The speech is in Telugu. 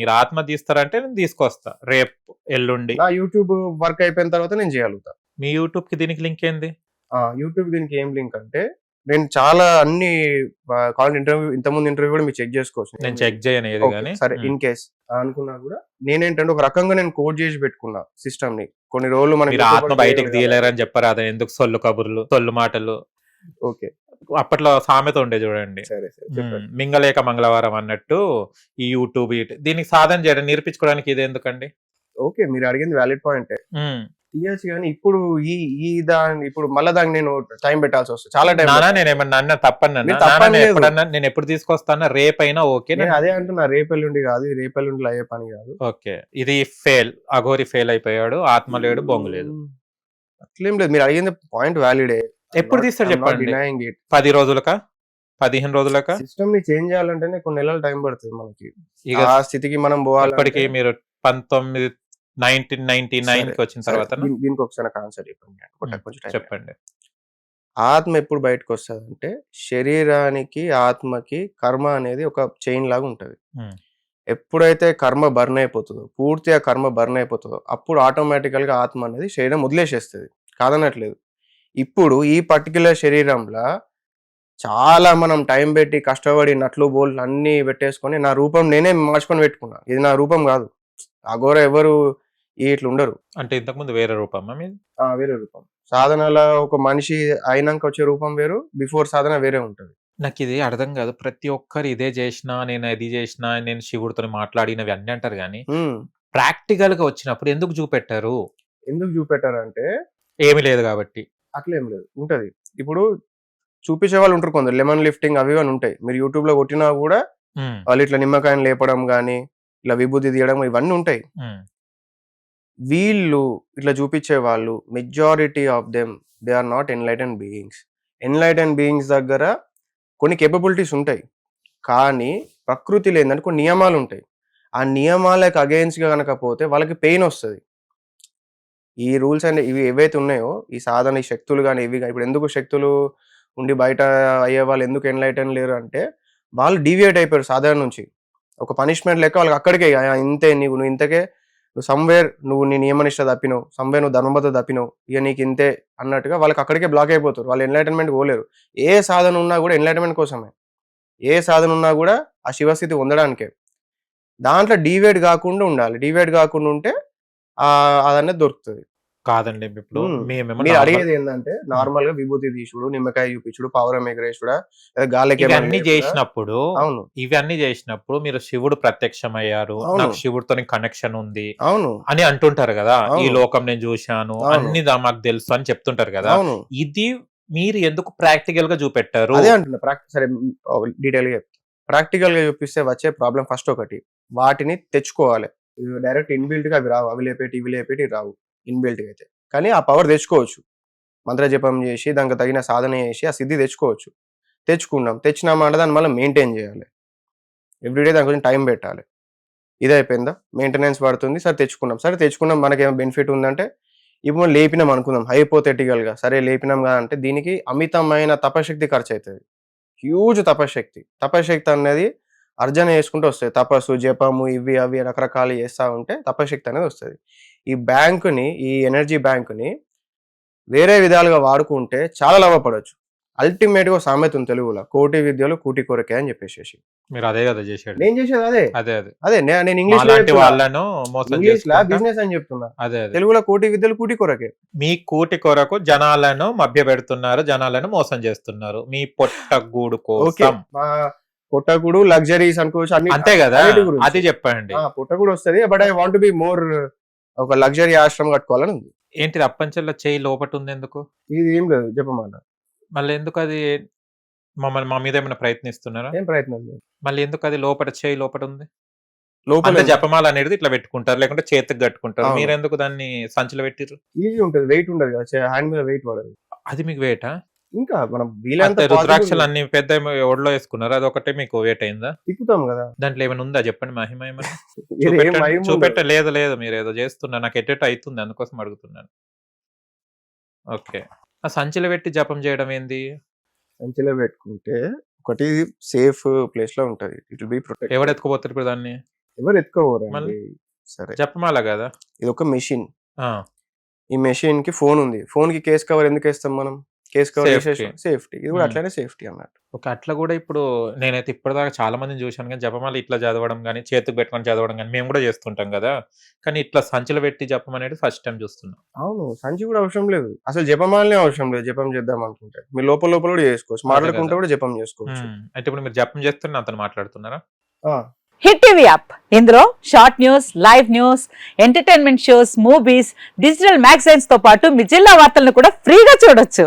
మీరు ఆత్మ తీస్తారంటే నేను తీసుకొస్తా. రేపు ఎల్లుండి. నా యూట్యూబ్ వర్క్ అయిపోయిన తర్వాత నేను చేయగలుగుతా. మీ యూట్యూబ్కి దీనికి లింక్ ఏంది? ఆ, యూట్యూబ్ దీనికి ఏం లింక్ అంటే నేను చాలా అన్ని కాల్ ఇంటర్వ్యూ ఇంతకుముందు ఇంటర్వ్యూ కూడా మీరు చెక్ చేసుకోవచ్చు. నేను చెక్ చేయను ఏది కానీ సరే ఇన్ కేస్ అనుకున్నా కూడా నేనేంటంటే ఒక రకంగా నేను కోడ్ చేసి పెట్టుకున్నా సిస్టమ్ని కొన్ని రోజులు మీరు ఆత్మ బయటకు. తీయలేరని చెప్పారు అదే ఎందుకు సొల్లు కబుర్లు సొల్లు మాటలు. ఓకే. అప్పట్లో సామెత ఉండే చూడండి. మింగలేక మంగళవారం అన్నట్టు ఈ యూట్యూబ్ దీనికి సాధన చేయడం నేర్పించుకోవడానికి ఇది ఎందుకండి? ఓకే మీరు అడిగింది వ్యాలిడ్ పాయింట్. తీయచ్చు కానీ ఇప్పుడు ఈ ఈ దాని ఇప్పుడు మళ్ళీ దానికి నేను టైం పెట్టాల్సి వస్తుంది. చాలా టైం నానా నేను ఏమన్నా అన్న తప్పన్నా నేను ఎప్పుడు తీసుకొస్తానా? రేపైనా ఓకే. నేను అదే అంటున్నా రేపెల్లుండి కాదు రేపెల్లుండి అయ్యే పని కాదు. ఓకే. ఇది ఫెయిల్ అఘోరి ఫెయిల్ అయిపోయాడు ఆత్మ లేడు బొంగు లేదు. అట్లేం లేదు. మీరు అడిగింది పాయింట్ వ్యాలిడే. ఎప్పుడు తీస్తాడు చెప్పండి? డినైయింగ్ ఇట్ పది రోజులక? పదిహేను రోజులక? సిస్టమ్ని చేంజ్ చేయాలంటేనే కొన్ని నెలలు టైం పడుతుంది మనకి. ఇక ఆ స్థితికి మనం పోవాలి ఇప్పటికి మీరు పంతొమ్మిది నైన్టీన్ నైన్టీ నైన్కి వచ్చిన తర్వాత దీనికి ఒకసారి ఆన్సర్ చెప్పండి. చెప్పండి. ఆత్మ ఎప్పుడు బయటకు వస్తుంది అంటే శరీరానికి ఆత్మకి కర్మ అనేది ఒక చైన్ లాగా ఉంటది. ఎప్పుడైతే కర్మ బర్న్ అయిపోతుందో పూర్తిగా కర్మ బర్న్ అయిపోతుందో అప్పుడు ఆటోమేటికల్గా ఆత్మ అనేది శరీరం వదిలేసేస్తుంది. కాదనట్లేదు. ఇప్పుడు ఈ పర్టికులర్ శరీరంలో చాలా మనం టైం పెట్టి కష్టపడి నట్లు బోల్ట్లు అన్ని పెట్టేసుకొని నా రూపం నేనే మార్చుకొని పెట్టుకున్నా. ఇది నా రూపం కాదు. అఘోర ఎవరు ఈ ఇట్లా ఉండరు. అంటే ఇంతకు ముందు వేరే ఆ, వేరే రూపం. సాధనలో ఒక మనిషి అయినాక వచ్చే రూపం వేరు బిఫోర్ సాధన వేరే ఉంటది. నాకు ఇది అర్థం కాదు. ప్రతి ఒక్కరు ఇదే చేసినా నేను అది చేసినా నేను శివుడితో మాట్లాడినవి అన్ని అంటారు కానీ. ప్రాక్టికల్గా వచ్చినప్పుడు ఎందుకు చూపెట్టారు? ఎందుకు చూపెట్టారంటే ఏమీ లేదు కాబట్టి. అట్లేం లేదు. ఉంటది. ఇప్పుడు చూపించే వాళ్ళు ఉంటారు కొందరు. లెమన్ లిఫ్టింగ్ అవి అని ఉంటాయి. మీరు యూట్యూబ్లో కొట్టినా కూడా వాళ్ళు ఇట్లా నిమ్మకాయని లేపడం కానీ ఇట్లా విభూతి తీయడం ఇవన్నీ ఉంటాయి. వీళ్ళు ఇట్లా చూపించే వాళ్ళు majority of them they are not enlighten beings enlighten beings దగ్గర కొన్ని కేపబిలిటీస్ ఉంటాయి. కానీ ప్రకృతిలో ఏంటంటే కొన్ని నియమాలు ఉంటాయి. ఆ నియమాలకు అగెయిన్స్ట్గా కనుక పోతే వాళ్ళకి పెయిన్ వస్తుంది. ఈ రూల్స్ అండ్ ఇవి ఏవైతే ఉన్నాయో ఈ సాధన ఈ శక్తులు కానీ ఇవి ఇప్పుడు ఎందుకు శక్తులు ఉండి బయట అయ్యే వాళ్ళు ఎందుకు ఎన్లైటన్ లేరు అంటే వాళ్ళు డీవియేట్ అయిపోయారు సాధన నుంచి. ఒక పనిష్మెంట్ లెక్క వాళ్ళకి అక్కడికే ఇంతే నీవు నువ్వు ఇంతకే నువ్వు సమ్వేర్ నువ్వు నీ నియమనిష్ట తప్పినవు సమ్వేర్ నువ్వు ధర్మబద్ధ తప్పినవు ఇక నీకు ఇంతే అన్నట్టుగా వాళ్ళకి అక్కడికే బ్లాక్ అయిపోతారు. వాళ్ళు ఎన్లైటన్మెంట్ పోలేరు. ఏ సాధన ఉన్నా కూడా ఎన్లైటన్మెంట్ కోసమే. ఏ సాధన ఉన్నా కూడా ఆ శివస్థితి పొందడానికే. దాంట్లో డీవేట్ కాకుండా ఉండాలి. డీవేట్ కాకుండా ఉంటే ఆ అదనేది దొరుకుతుంది కాదండి ఇప్పుడు normal- అడిగేది ఏంటంటే నార్మల్గా విభూతి తీసుడు నిమ్మకాయ చూపించుడు పౌరం ఎగరేసుడా గాలికి ఇవన్నీ? చేసినప్పుడు అవును ఇవన్నీ చేసినప్పుడు మీరు శివుడు ప్రత్యక్షమయ్యారు. నాకు శివుడితో కనెక్షన్ ఉంది అవును అని అంటుంటారు కదా ఈ. లోకం నేను చూశాను. అన్ని మాకు తెలుసు అని చెప్తుంటారు కదా ఇది మీరు ఎందుకు ప్రాక్టికల్గా చూపెట్టారు అదే అంటున్నా ప్రాక్టీస్ సరే డీటెయిల్గా ప్రాక్టికల్గా చూపిస్తే వచ్చే ప్రాబ్లం ఫస్ట్ ఒకటి వాటిని తెచ్చుకోవాలి డైరెక్ట్ ఇన్బిల్ట్గా అవి రావు. అవి లేపేటి ఇవి లేపేటి రావు. ఇన్బిల్ట్ అయితే. కానీ ఆ పవర్ తెచ్చుకోవచ్చు. మంత్ర జపం చేసి దానికి తగిన సాధన చేసి ఆ సిద్ధి తెచ్చుకోవచ్చు. తెచ్చుకున్నాం. తెచ్చినామంటే దాన్ని మళ్ళీ మెయింటైన్ చేయాలి. ఎవ్రీడే దాని కొంచెం టైం పెట్టాలి. ఇది అయిపోయిందా? మెయింటెనెన్స్ పడుతుంది. సరే తెచ్చుకున్నాం. సరే తెచ్చుకున్నాం. మనకేమో బెనిఫిట్ ఉందంటే ఇప్పుడు మనం లేపినాం అనుకుందాం. హైపోథెటికల్గా. సరే లేపినాం కదా అంటే దీనికి అమితమైన తపశక్తి ఖర్చు అవుతుంది. హ్యూజ్ తపశక్తి. తపశక్తి అనేది అర్జన చేసుకుంటూ వస్తుంది. తపస్సు జపము ఇవి అవి రకరకాలు చేస్తూ ఉంటే తపశక్తి అనేది వస్తుంది. ఈ బ్యాంకుని ఈ ఎనర్జీ బ్యాంకుని వేరే విధాలుగా వాడుకుంటే చాలా లాభపడవచ్చు అల్టిమేట్గా ఒక సామెత ఉంది తెలుగులో కోటి విద్యలు కూటి కొరకే అని చెప్పేసి మీరు అదే కదా చేశాడు. నేను చేసేది అదే. అదే అదే. అదే నేను ఇంగ్లీష్ వాళ్ళను మోసం ఇంగ్లీష్ లా బిజినెస్ అని చెప్తున్నా. అదే తెలుగులో కోటి విద్యలు కూటి కొరకే. మీ కూటి కొరకు జనాలను మభ్య పెడుతున్నారు జనాలను మోసం చేస్తున్నారు. మీ పొట్ట గూడు కోసం. పుట్టకుడు లగ్జరీస్ అనుకోవచ్చు అన్ని అంతే కదా. అది చెప్పండి. పుట్టకుడు వస్తుంది but I want be more ఒక లగ్జరీ ఆశ్రమం కట్టుకోవాలని ఉంది. ఏంటిది అప్పంచెల్లో చేయి లోపట ఉంది ఎందుకు? ఇది ఏం లేదు చెప్పమాట మళ్ళీ ఎందుకు అది మమ్మల్ని మా మీద ఏమైనా ప్రయత్నిస్తున్నారా? ఏం ప్రయత్నం లేదు. మళ్ళీ ఎందుకు అది లోపట చేయి లోపట ఉంది? లోపల జపమాల అనేది ఇట్లా పెట్టుకుంటారు లేకుంటే చేతికి కట్టుకుంటారు. మీరు ఎందుకు దాన్ని సంచిలో పెట్టిర్రు? ఈజీ ఉంటుంది వెయిట్ ఉండదు హ్యాండ్ మీద వెయిట్ పడదు. అది మీకు వేటా ఇంకా మనం వీలైనంత రుద్రాక్షలు అన్ని పెద్ద ఒడిలో వేసుకున్నారు? అది ఒకటే మీకు వేట్ అయిందా? తిప్పుతాం కదా. దాంట్లో ఏమైనా ఉందా? చెప్పండి మహిమ ఏమైనా. చూపెట్ట లేదు లేదు మీరు ఏదో చేస్తున్నారు నాకు ఎట్టెట్ అవుతుంది అందుకోసం అడుగుతున్నాను. ఓకే. ఆ సంచిలో పెట్టి జపం చేయడం ఏంది? సంచిలో పెట్టుకుంటే ఒకటి సేఫ్ ప్లేస్లో ఉంటది. ఇట్ బి ప్రొటెక్ట్ ఎవడు ఎత్తుకుపోతారు ఇప్పుడు దాన్ని? ఎవరు ఎత్తుకోవరండి మళ్ళీ? సరే. జపమాల కదా? ఇది ఒక మెషిన్ ఈ మెషిన్కి ఫోన్ ఉంది. ఫోన్కి కేస్ కవర్ ఎందుకు వేస్తాం మనం? Case cover safety. ఇది కూడా. అట్లానే సేఫ్టీ అన్నట్టు. ఒక అట్లా కూడా ఇప్పుడు నేనైతే ఇప్పటిదాకా చాలా మందిని చూశాను కానీ జపమాల ఇట్లా చదవడం కానీ చేతికి పెట్టుకొని చదవడం కానీ మేము కూడా చేస్తుంటాం కదా. కానీ ఇట్లా సంచులు పెట్టి జపం అనేది ఫస్ట్ టైం చూస్తున్నాం. అవును సంచి కూడా అవసరం లేదు. అసలు జపమాలనే అవసరం లేదు జపం చేద్దాం అనుకుంటే. మీ లోపల లోపల కూడా చేసుకోవచ్చు. మాట్లాడుకుంటే కూడా జపం చేసుకోవచ్చు. అయితే ఇప్పుడు మీరు జపం చేస్తున్న అతను మాట్లాడుతున్నారా? ఆ, హిట్ టీవీ యాప్. ఇందులో short news live news entertainment shows movies digital మ్యాగజైన్స్తో పాటు మీ జిల్లా వార్తలను కూడా ఫ్రీగా చూడొచ్చు.